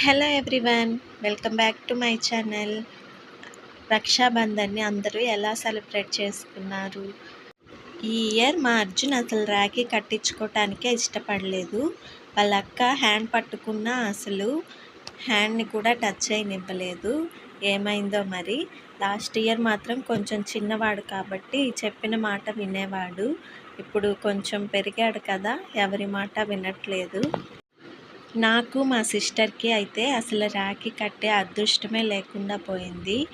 Hello everyone welcome back to my channel రక్షాబంధన్ని అందరూ ఎలా celebrate చేసుకున్నారు? ఈ ఇయర్ మా అర్జున్ అసలు రాఖీ కట్టించుకోవటానికే ఇష్టపడలేదు. వాళ్ళ అక్క హ్యాండ్ పట్టుకున్న అసలు హ్యాండ్ని కూడా టచ్ చేయనివ్వలేదు ఏమైందో మరి? లాస్ట్ ఇయర్ మాత్రం కొంచెం చిన్నవాడు కాబట్టి చెప్పిన మాట వినేవాడు. ఇప్పుడు కొంచెం పెరిగాడు కదా ఎవరి మాట వినట్లేదు. నాకు మా సిస్టర్కి అయితే అసలు రాఖీ కట్టే అదృష్టమే లేకుండా పోయింది.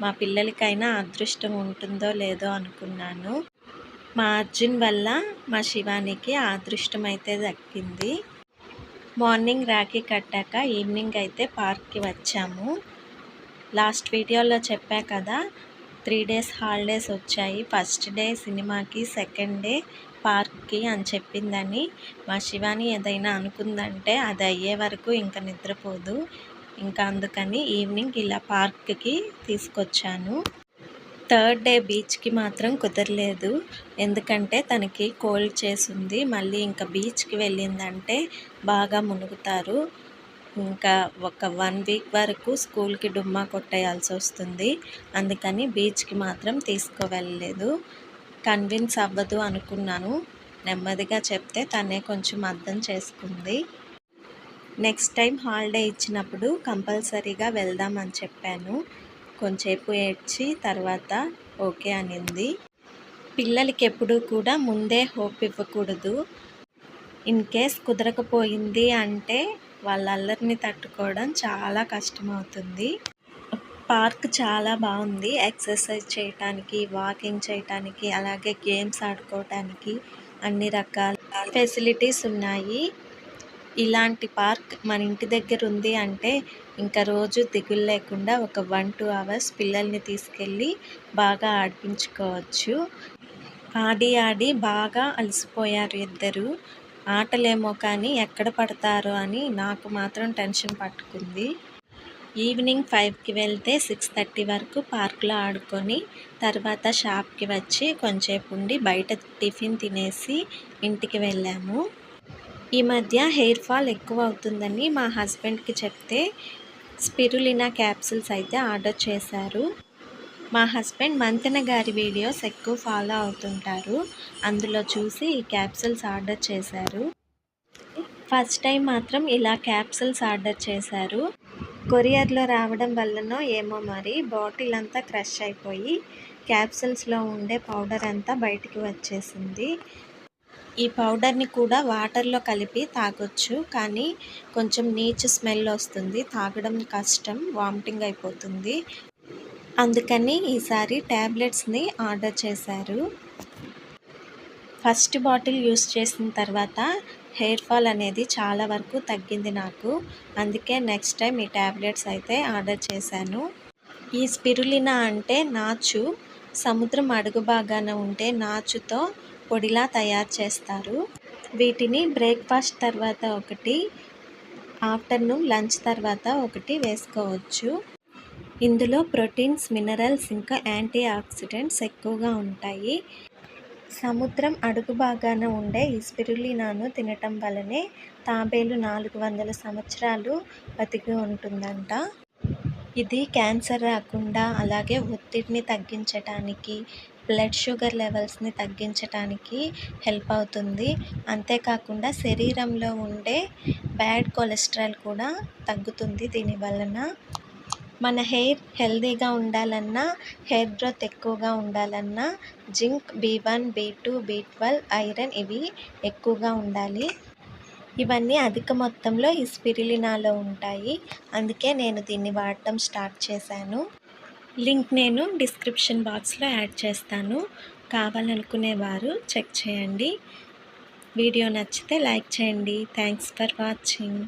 మా పిల్లలకైనా అదృష్టం ఉంటుందో లేదో అనుకున్నాను. మా అర్జున్ వల్ల మా శివానికి ఆ అదృష్టం అయితే దక్కింది. మార్నింగ్ రాఖీ కట్టాక ఈవినింగ్ అయితే పార్క్కి వచ్చాము. లాస్ట్ వీడియోలో చెప్పా కదా త్రీ డేస్ హాలిడేస్ వచ్చాయి. ఫస్ట్ డే సినిమాకి సెకండ్ డే పార్క్కి అని చెప్పిందని మా శివాని ఏదైనా అనుకుందంటే అది అయ్యే వరకు ఇంకా నిద్రపోదు. ఇంకా అందుకని ఈవినింగ్ ఇలా పార్క్కి తీసుకొచ్చాను. థర్డ్ డే బీచ్కి మాత్రం కుదరలేదు. ఎందుకంటే తనకి కోల్డ్ చేసింది మళ్ళీ ఇంకా బీచ్కి వెళ్ళిందంటే బాగా మునుగుతారు. ఇంకా ఒక వన్ వీక్ వరకు స్కూల్కి డుమ్మా కొట్టేయాల్సి వస్తుంది. అందుకని బీచ్కి మాత్రం తీసుకువెళ్ళలేదు. కన్విన్స్ అవ్వదు అనుకున్నాను. నెమ్మదిగా చెప్తే తనే కొంచెం అర్థం చేసుకుంది. నెక్స్ట్ టైం హాలిడే ఇచ్చినప్పుడు కంపల్సరీగా వెళ్దామని చెప్పాను. కొంచెంసేపు ఏడ్చి తర్వాత ఓకే అనింది. పిల్లలకి ఎప్పుడూ కూడా ముందే హోప్ ఇవ్వకూడదు. ఇన్ కేస్ కుదరకపోయింది అంటే వాళ్ళ అల్లరిని తట్టుకోవడం చాలా కష్టమవుతుంది. పార్క్ చాలా బాగుంది. ఎక్సర్సైజ్ చేయటానికి వాకింగ్ చేయటానికి అలాగే గేమ్స్ ఆడుకోవటానికి అన్ని రకాల ఫెసిలిటీస్ ఉన్నాయి. ఇలాంటి పార్క్ మన ఇంటి దగ్గర ఉంది అంటే ఇంకా రోజు దిగులు లేకుండా ఒక వన్ టూ అవర్స్ పిల్లల్ని తీసుకెళ్ళి బాగా ఆడిపించుకోవచ్చు. ఆడి ఆడి బాగా అలసిపోయారు ఇద్దరు. ఆటలేమో కానీ ఎక్కడ పడతారు అని నాకు మాత్రం టెన్షన్ పట్టుకుంది. ఈవినింగ్ ఫైవ్కి వెళ్తే సిక్స్ థర్టీ వరకు పార్క్లో ఆడుకొని తర్వాత షాప్కి వచ్చి కొంచెంసేపు ఉండి బయట టిఫిన్ తినేసి ఇంటికి వెళ్ళాము. ఈ మధ్య హెయిర్ ఫాల్ ఎక్కువ అవుతుందని మా హస్బెండ్కి చెప్తే స్పిరులినా క్యాప్సిల్స్ అయితే ఆర్డర్ చేశారు. మా హస్బెండ్ మంతెన గారి వీడియోస్ ఎక్కువ ఫాలో అవుతుంటారు. అందులో చూసి ఈ క్యాప్సిల్స్ ఆర్డర్ చేశారు. ఫస్ట్ టైం మాత్రం ఇలా క్యాప్సిల్స్ ఆర్డర్ చేశారు. కొరియర్లో రావడం వల్లనో ఏమో మరి బాటిల్ అంతా క్రష్ అయిపోయి క్యాప్సిల్స్లో ఉండే పౌడర్ అంతా బయటికి వచ్చేసింది. ఈ పౌడర్ని కూడా వాటర్లో కలిపి తాగొచ్చు కానీ కొంచెం నీచు స్మెల్ వస్తుంది. తాగడం కష్టం వామిటింగ్ అయిపోతుంది. అందుకని ఈసారి ట్యాబ్లెట్స్ని ఆర్డర్ చేశారు. ఫస్ట్ బాటిల్ యూస్ చేసిన తర్వాత హెయిర్ ఫాల్ అనేది చాలా వరకు తగ్గింది నాకు. అందుకే నెక్స్ట్ టైం ఈ ట్యాబ్లెట్స్ అయితే ఆర్డర్ చేశాను. ఈ స్పిరులినా అంటే నాచు సముద్రం అడుగు భాగాన ఉంటే నాచుతో పొడిలా తయారు చేస్తారు. వీటిని బ్రేక్ఫాస్ట్ తర్వాత ఒకటి ఆఫ్టర్నూన్ లంచ్ తర్వాత ఒకటి వేసుకోవచ్చు. ఇందులో ప్రోటీన్స్ మినరల్స్ ఇంకా యాంటీ ఆక్సిడెంట్స్ ఎక్కువగా ఉంటాయి. సముద్రం అడుగు భాగాన ఉండే ఈ స్పిరులినాను తినటం వలనే తాబేలు నాలుగు వందల సంవత్సరాలు బతికి ఉంటుందంట. ఇది క్యాన్సర్ రాకుండా అలాగే ఒత్తిడిని తగ్గించటానికి బ్లడ్ షుగర్ లెవెల్స్ని తగ్గించటానికి హెల్ప్ అవుతుంది. అంతేకాకుండా శరీరంలో ఉండే బ్యాడ్ కొలెస్ట్రాల్ కూడా తగ్గుతుంది దీని వలన. మన హెయిర్ హెల్దీగా ఉండాలన్నా హెయిర్ గ్రోత్ ఎక్కువగా ఉండాలన్నా zinc B one B two B twelve iron ఇవి ఎక్కువగా ఉండాలి. ఇవన్నీ అధిక మొత్తంలో ఈ స్పిరిలినాలో ఉంటాయి. అందుకే నేను దీన్ని వాడటం స్టార్ట్ చేశాను. లింక్ నేను డిస్క్రిప్షన్ బాక్స్లో యాడ్ చేస్తాను. కావాలనుకునేవారు చెక్ చేయండి. వీడియో నచ్చితే లైక్ చేయండి. Thanks for watching.